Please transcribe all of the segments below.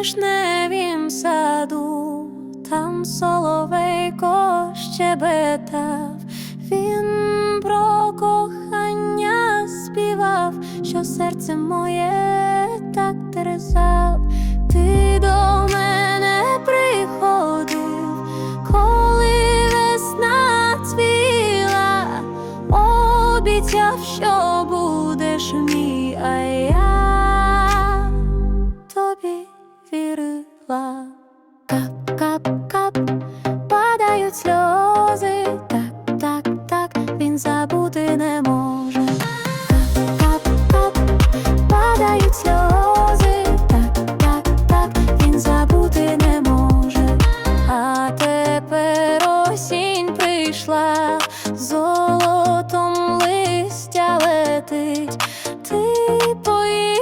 вишневім саду, там соловейко щебетав, він про кохання співав, що серце моє так терзав. Ти до мене приходив, коли весна цвіла, обіцяв, що будеш мій, а я тобі вірила. Кап, кап, кап, падають сльози, так, так, так, він забути не може. Кап, кап, кап, падають сльози, так, так, так, він забути не може. А тепер осінь прийшла, золотом листя летить, ти поїхав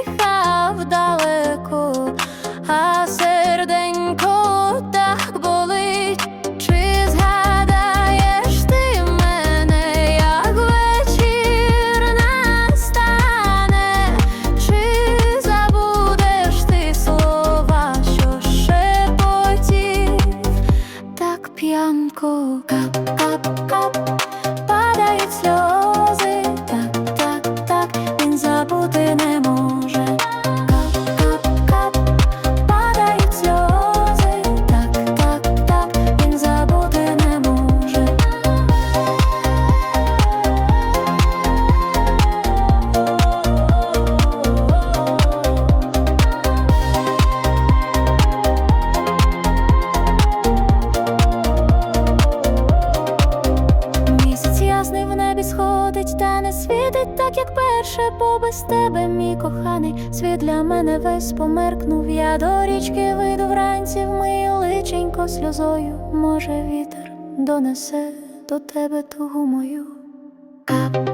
не так, як перше, бо без тебе, мій коханий, світ для мене весь померкнув. Я до річки вийду вранці, вмию личенько сльозою. Може, вітер донесе до тебе тугу мою. Кап,